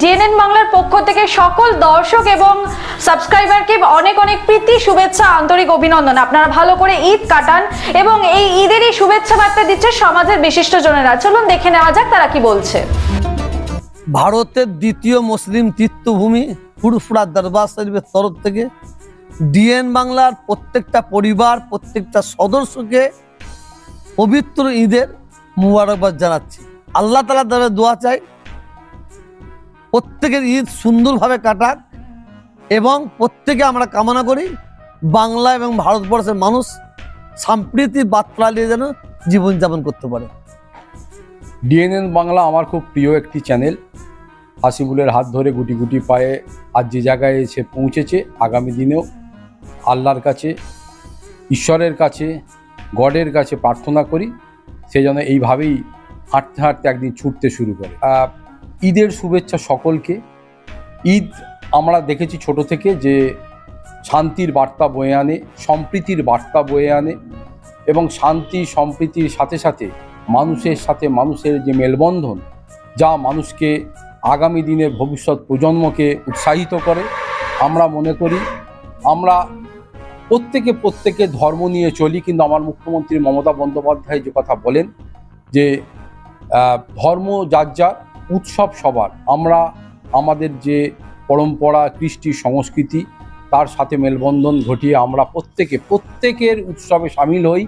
জেএনএন বাংলার পক্ষ থেকে সকল দর্শক এবং সাবস্ক্রাইবারকে অনেক অনেক প্রীতি, শুভেচ্ছা, আন্তরিক অভিনন্দন। আপনারা ভালো করে ঈদ কাটান এবং এই ঈদেরই শুভেচ্ছা বার্তা দিচ্ছে সমাজের বিশিষ্টজনেরা চলুন দেখে নেওয়া যাক তারা কি বলছে। ভারতের দ্বিতীয় মুসলিম তীর্থভূমি ফুরফুরা দরবার শরীফের তরফ থেকে ডিএন বাংলার প্রত্যেকটা পরিবার, প্রত্যেকটা সদস্যকে পবিত্র ঈদের মুবারকবাদ জানাচ্ছি। আল্লাহ তালা দ্বারা দোয়া চাই প্রত্যেকের ঈদ সুন্দরভাবে কাটাক এবং প্রত্যেকে আমরা কামনা করি বাংলা এবং ভারতবর্ষের মানুষ সাম্প্রীতি বার্তা নিয়ে যেন জীবনযাপন করতে পারে। ডিএনএন বাংলা আমার খুব প্রিয় একটি চ্যানেল। হাসিবুলের হাত ধরে গুটি গুটি পায়ে আজ যে জায়গায় এসে পৌঁছেছে আগামী দিনেও আল্লাহর কাছে ঈশ্বরের কাছে গডের কাছে প্রার্থনা করি সে যেন এইভাবেই হাঁটতে হাঁটতে একদিন ছুটতে শুরু করে। ঈদের শুভেচ্ছা সকলকে। ঈদ আমরা দেখেছি ছোট থেকে যে শান্তির বার্তা বয়ে আনে, সম্প্রীতির বার্তা বয়ে আনে এবং শান্তি, সম্প্রীতির সাথে সাথে মানুষের সাথে মানুষের যে মেলবন্ধন, যা মানুষকে আগামী দিনের ভবিষ্যৎ প্রজন্মকে উৎসাহিত করে। আমরা মনে করি, আমরা প্রত্যেকে প্রত্যেকে ধর্ম নিয়ে চলি, কিন্তু আমার মুখ্যমন্ত্রী মমতা বন্দ্যোপাধ্যায় যে কথা বলেন যে ধর্ম যার যার উৎসব সবার। আমরা আমাদের যে পরম্পরা, কৃষ্টি, সংস্কৃতি, তার সাথে মেলবন্ধন ঘটিয়ে আমরা প্রত্যেকে, প্রত্যেকের উৎসবে সামিল হই।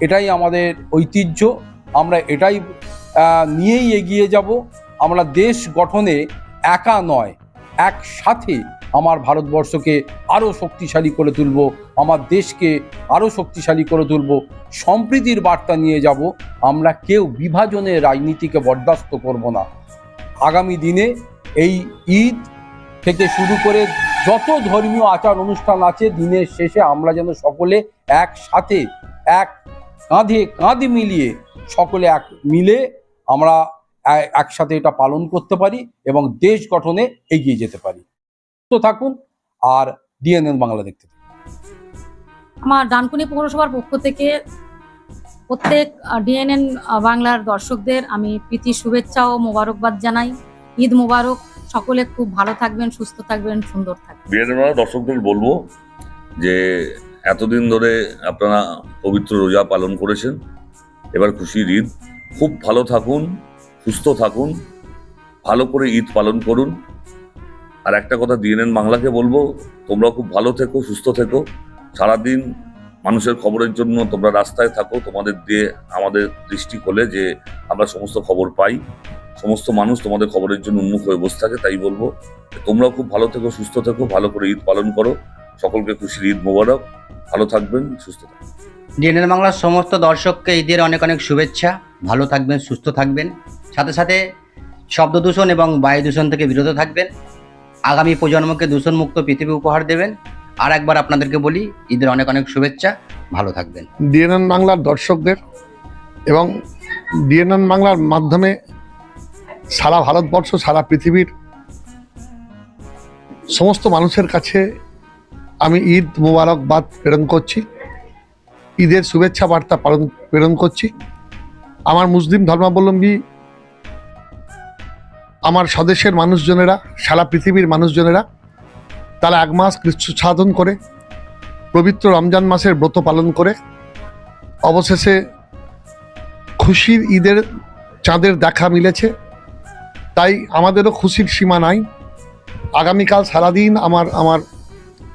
এটাই আমাদের ঐতিহ্য। আমরা এটাই নিয়েই এগিয়ে যাব। আমরা দেশ গঠনে একা নয়, একসাথে আমার ভারতবর্ষকে আরও শক্তিশালী করে তুলব, আমার দেশকে আরও শক্তিশালী করে তুলব, সম্প্রীতির বার্তা নিয়ে যাব, আমরা কেউ বিভাজনের রাজনীতিকে বরদাস্ত করব না। আগামী দিনে এই ঈদ থেকে শুরু করে যত ধর্মীয় আচার অনুষ্ঠান আছে, দিনের শেষে আমরা যেন সকলে একসাথে, এক কাঁধে কাঁধে মিলিয়ে সকলে এক মিলে আমরা একসাথে এটা পালন করতে পারি এবং দেশ গঠনে এগিয়ে যেতে পারি। থাকুন আর ডিএনএন বাংলা দেখতে থাকুন। আমার ডানকুনি পৌরসভার পক্ষ থেকে প্রত্যেক ডিএনএন বাংলার দর্শকদের আমি প্রীতি শুভেচ্ছা ও মোবারকবাদ জানাই। ঈদ মোবারক সকলে খুব ভালো থাকবেন সুস্থ থাকবেন সুন্দর থাকবেন। বিয়ের দর্শকদের বলব যে এতদিন ধরে আপনারা পবিত্র রোজা পালন করেছেন। এবার খুশির ঈদ। খুব ভালো থাকুন সুস্থ থাকুন ভালো করে ঈদ পালন করুন। আর একটা কথা ডিএনএন বাংলাকে বলব, তোমরা খুব ভালো থেকো, সুস্থ থেকো। সারাদিন মানুষের খবরের জন্য তোমরা রাস্তায় থাকো, তোমাদের দিয়ে আমাদের দৃষ্টি খোলে যে আমরা সমস্ত খবর পাই। সমস্ত মানুষ তোমাদের খবরের জন্য উন্মুখ হয়ে বসে থাকে, তাই বলব। তোমরাও খুব ভালো থেকো, সুস্থ থেকো, ভালো করে ঈদ পালন করো। সকলকে খুশির ঈদ মোবারক। ভালো থাকবেন, সুস্থ থাকবেন। ডিএনএন বাংলার সমস্ত দর্শককে ঈদের অনেক অনেক শুভেচ্ছা। ভালো থাকবেন, সুস্থ থাকবেন। সাথে সাথে শব্দ দূষণ এবং বায়ু দূষণ থেকে বিরত থাকবেন। আগামী প্রজন্মকে দূষণমুক্ত পৃথিবী উপহার দেবেন। আর একবার আপনাদেরকে বলি, ঈদের অনেক অনেক শুভেচ্ছা। ভালো থাকবেন। ডিএনএন বাংলার দর্শকদের এবং ডিএনএন বাংলার মাধ্যমে সারা ভারতবর্ষ, সারা পৃথিবীর সমস্ত মানুষের কাছে আমি ঈদ মোবারকবাদ প্রেরণ করছি। ঈদের শুভেচ্ছা বার্তা পালন প্রেরণ করছি। আমার মুসলিম ধর্মাবলম্বী আমার স্বদেশের মানুষজনেরা, সারা পৃথিবীর মানুষজনেরা, তারা এক মাস কৃষ্ণ সাধন করে, পবিত্র রমজান মাসের ব্রত পালন করে, অবশেষে খুশির ঈদের চাঁদের দেখা মিলেছে। তাই আমাদেরও খুশির সীমা নাই। আগামীকাল সারাদিন আমার আমার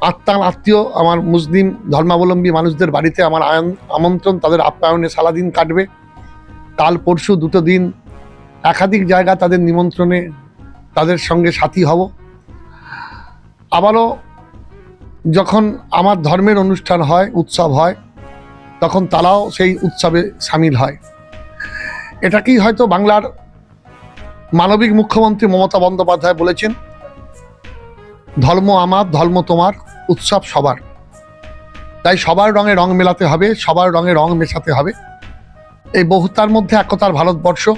আত্মার আত্মীয়, আমার মুসলিম ধর্মাবলম্বী মানুষদের বাড়িতে আমার আমন্ত্রণ, তাদের আপ্যায়নে সারাদিন কাটবে। কাল পরশু দুটো দিন একাধিক জায়গা তাদের নিমন্ত্রণে তাদের সঙ্গে সাথী হব। আবারও যখন আমার ধর্মের অনুষ্ঠান হয়, উৎসব হয়, তখন তারাও সেই উৎসবে সামিল হয়। এটাকেই হয়তো বাংলার মানবিক মুখ্যমন্ত্রী মমতা বন্দ্যোপাধ্যায় বলেছেন, ধর্ম আমার, ধর্ম তোমার, উৎসব সবার। তাই সবার রঙে রং মেলাতে হবে, সবার রঙে রং মেশাতে হবে। এই বহুতার মধ্যে একতার ভারতবর্ষ।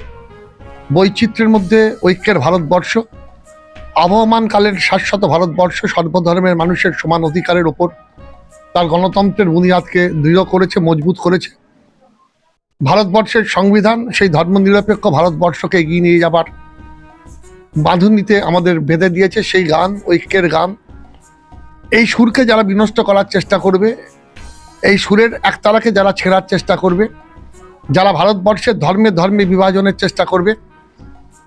বৈচিত্র্যের মধ্যে ঐক্যের ভারতবর্ষ, আবহমান কালের শাশ্বত ভারতবর্ষ সর্বধর্মের মানুষের সমান অধিকারের ওপর তার গণতন্ত্রের বুনিয়াদকে দৃঢ় করেছে, মজবুত করেছে। ভারতবর্ষের সংবিধান সেই ধর্মনিরপেক্ষ ভারতবর্ষকে এগিয়ে নিয়ে যাবার বাঁধুনিতে আমাদের বেঁধে দিয়েছে সেই গান, ঐক্যের গান। এই সুরকে যারা বিনষ্ট করার চেষ্টা করবে, এই সুরের একতারাকে যারা ছেঁড়ার চেষ্টা করবে, যারা ভারতবর্ষের ধর্মে ধর্মে বিভাজনের চেষ্টা করবে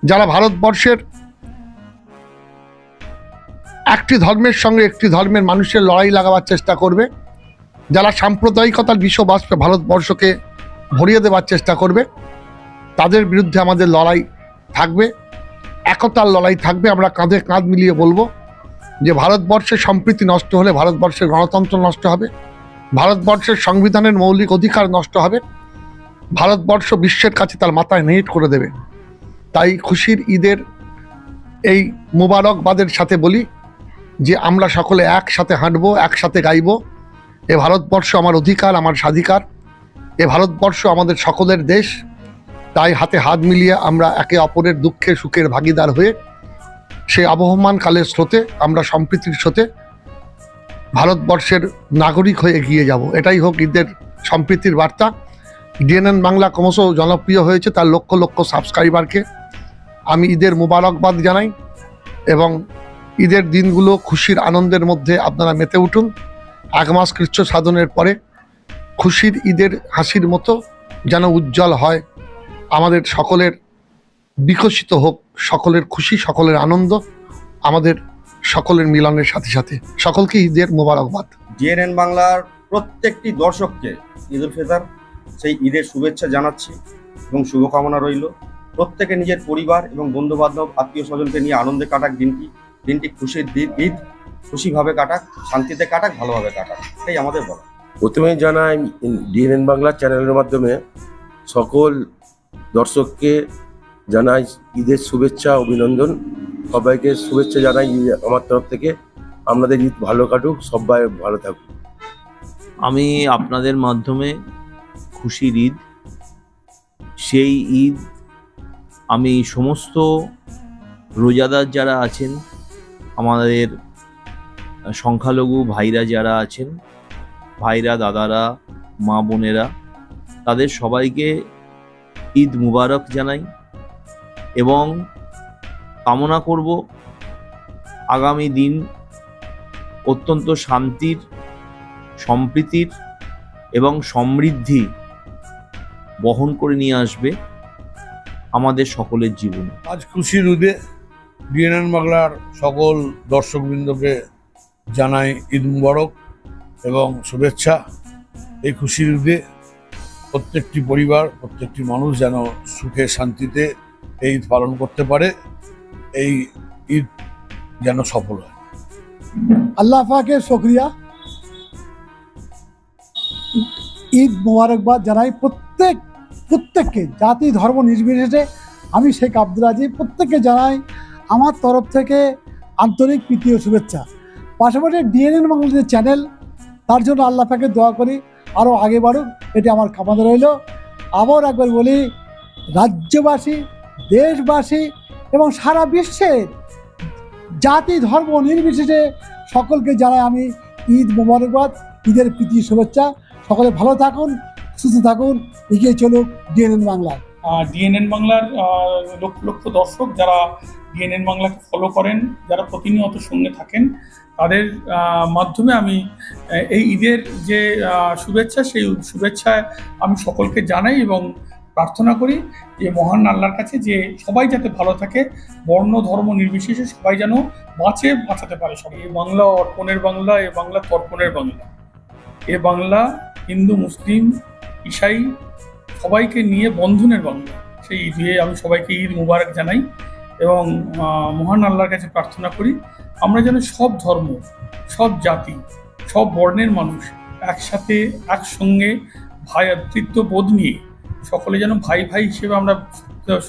যারা ভারতবর্ষের একটি ধর্মের সঙ্গে একটি ধর্মের মানুষের লড়াই লাগাবার চেষ্টা করবে, যারা সাম্প্রদায়িকতার বিশ্ববাষ্পে ভারতবর্ষকে ভরিয়ে দেওয়ার চেষ্টা করবে, তাদের বিরুদ্ধে আমাদের লড়াই থাকবে, একতার লড়াই থাকবে, আমরা কাঁধে কাঁধ মিলিয়ে বলব যে ভারতবর্ষের সম্প্রীতি নষ্ট হলে ভারতবর্ষের গণতন্ত্র নষ্ট হবে, ভারতবর্ষের সংবিধানের মৌলিক অধিকার নষ্ট হবে, ভারতবর্ষ বিশ্বের কাছে তার মাথায় নেট করে দেবে। তাই খুশির ঈদের এই মোবারকবাদের সাথে বলি যে আমরা সকলে একসাথে হাঁটবো, একসাথে গাইব। এ ভারতবর্ষ আমার অধিকার, আমার স্বাধিকার। এ ভারতবর্ষ আমাদের সকলের দেশ। তাই হাতে হাত মিলিয়ে আমরা একে অপরের দুঃখে, সুখের ভাগিদার হয়ে সেই আবহমান কালের স্রোতে, আমরা সম্প্রীতির স্রোতে ভারতবর্ষের নাগরিক হয়ে এগিয়ে যাব। এটাই হোক ঈদের সম্প্রীতির বার্তা। ডিএনএন বাংলা ক্রমশ জনপ্রিয় হয়েছে, তার লক্ষ লক্ষ সাবস্ক্রাইবারকে আমি ঈদের মোবারকবাদ জানাই এবং ঈদের দিনগুলো খুশির আনন্দের মধ্যে আপনারা মেতে উঠুন। এক মাস কৃচ্ছ সাধনের পরে খুশির ঈদের হাসির মতো যেন উজ্জ্বল হয়। আমাদের সকলের বিকশিত হোক, সকলের খুশি, সকলের আনন্দ, আমাদের সকলের মিলনের সাথে সাথে। সকলকে ঈদের মোবারকবাদ। ডিএনএন বাংলার প্রত্যেকটি দর্শককে ঈদ ফিতর, সেই ঈদের শুভেচ্ছা জানাচ্ছি এবং শুভকামনা রইল। প্রত্যেকে নিজের পরিবার এবং বন্ধু বান্ধব আত্মীয় স্বজনকে নিয়ে আনন্দে কাটাক দিনটি। দিনটি খুশির দিন ঈদ খুশিভাবে কাটাক শান্তিতে কাটাক ভালোভাবে কাটাক। এটাই আমাদের বলা। প্রথমেই জানাই ডিএনএন বাংলা চ্যানেলের মাধ্যমে সকল দর্শককে জানাই ঈদের শুভেচ্ছা অভিনন্দন। সবাইকে শুভেচ্ছা জানাই ঈদ- আমার তরফ থেকে। আপনাদের ঈদ ভালো কাটুক সবাই ভালো থাকুক। আমি আপনাদের মাধ্যমে খুশির ঈদ সেই ঈদ আমি সমস্ত রোজাদার যারা আছেন, আমাদের সংখ্যালঘু ভাইরা যারা আছেন, ভাইরা, দাদারা, মা বোনেরা, তাদের সবাইকে ঈদ মুবারক জানাই এবং কামনা করব আগামী দিন অত্যন্ত শান্তির, সম্প্রীতির এবং সমৃদ্ধি বহন করে নিয়ে আসবে। আমাদের সকলের জীবনে। আজ খুশির ঈদে ডিএনএন বাংলার সকল দর্শকবৃন্দকে জানাই ঈদ মুবারক এবং শুভেচ্ছা। এই খুশির ঈদে প্রত্যেকটি পরিবার প্রত্যেকটি মানুষ যেন সুখে শান্তিতে এই ঈদ পালন করতে পারে। এই ঈদ যেন সফল হয়। আল্লাহ পাকের শুক্রিয়া। ঈদ মোবারকবাদ জানাই প্রত্যেক প্রত্যেককে, জাতি, ধর্ম নির্বিশেষে আমি শেখ আব্দুল আজিজ প্রত্যেককে জানাই আমার তরফ থেকে আন্তরিক প্রীতি ও শুভেচ্ছা। পাশাপাশি ডিএনএন বাংলাদেশের চ্যানেল, তার জন্য আল্লাহ পাকে দোয়া করি, আরও আগে বাড়ুক, এটি আমার কামনা রইল। আবার একবার বলি, রাজ্যবাসী, দেশবাসী এবং সারা বিশ্বের জাতি, ধর্ম নির্বিশেষে সকলকে জানাই আমি ঈদ মোবারকবাদ, ঈদের প্রীতি শুভেচ্ছা। সকলে ভালো থাকুন সুস্থ থাকুন এগিয়ে চলুক ডিএনএন বাংলা। ডিএনএন বাংলার লক্ষ লক্ষ দর্শক যারা ডিএনএন বাংলাকে ফলো করেন যারা প্রতিনিয়ত সঙ্গে থাকেন তাদের মাধ্যমে আমি এই ঈদের যে শুভেচ্ছা সেই শুভেচ্ছায় আমি সকলকে জানাই এবং প্রার্থনা করি যে মহান আল্লাহর কাছে যে সবাই যাতে ভালো থাকে বর্ণ ধর্ম নির্বিশেষে সবাই যেন বাঁচে বাঁচাতে পারে সবাই। এই বাংলা অর্পণের বাংলা এ বাংলা তর্পণের বাংলা। এ বাংলা হিন্দু মুসলিম ঈসাই সবাইকে নিয়ে বন্ধনের বাংলা সেই ঈদে আমি সবাইকে ঈদ মুবারক জানাই এবং মহান আল্লাহর কাছে প্রার্থনা করি, আমরা যেন সব ধর্ম, সব জাতি, সব বর্ণের মানুষ একসাথে, একসঙ্গে ভাই বোধ নিয়ে সকলে যেন ভাই ভাই হিসেবে আমরা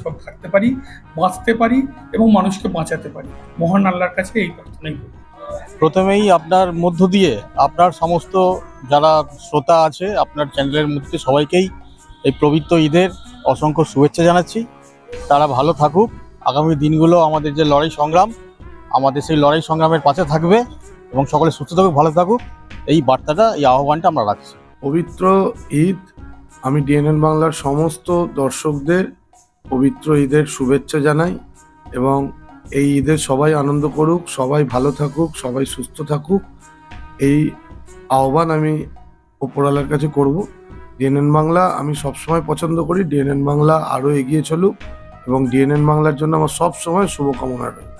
সব থাকতে পারি, বাঁচতে পারি এবং মানুষকে বাঁচাতে পারি। মহান আল্লাহর কাছে এই প্রার্থনাই করি। প্রথমেই আপনার মধ্য দিয়ে আপনার সমস্ত যারা শ্রোতা আছে, আপনার চ্যানেলের মধ্যে সবাইকেই এই পবিত্র ঈদের অসংখ্য শুভেচ্ছা জানাচ্ছি। তারা ভালো থাকুক। আগামী দিনগুলো আমাদের যে লড়াই সংগ্রাম, আমাদের সেই লড়াই সংগ্রামের পাশে থাকবে এবং সকলে সুস্থ থাকুক, ভালো থাকুক। এই বার্তাটা, এই আহ্বানটা আমরা রাখছি। পবিত্র ঈদ, আমি ডিএনএন বাংলার সমস্ত দর্শকদের পবিত্র ঈদের শুভেচ্ছা জানাই এবং এই ঈদের সবাই আনন্দ করুক, সবাই ভালো থাকুক, সবাই সুস্থ থাকুক। এই আহ্বান আমি ওপরওয়ালার কাছে করব। ডিএনএন বাংলা আমি সবসময় পছন্দ করি। ডিএনএন বাংলা আরও এগিয়ে চলুক এবং ডিএনএন বাংলার জন্য আমার সব সময় শুভকামনা রইল।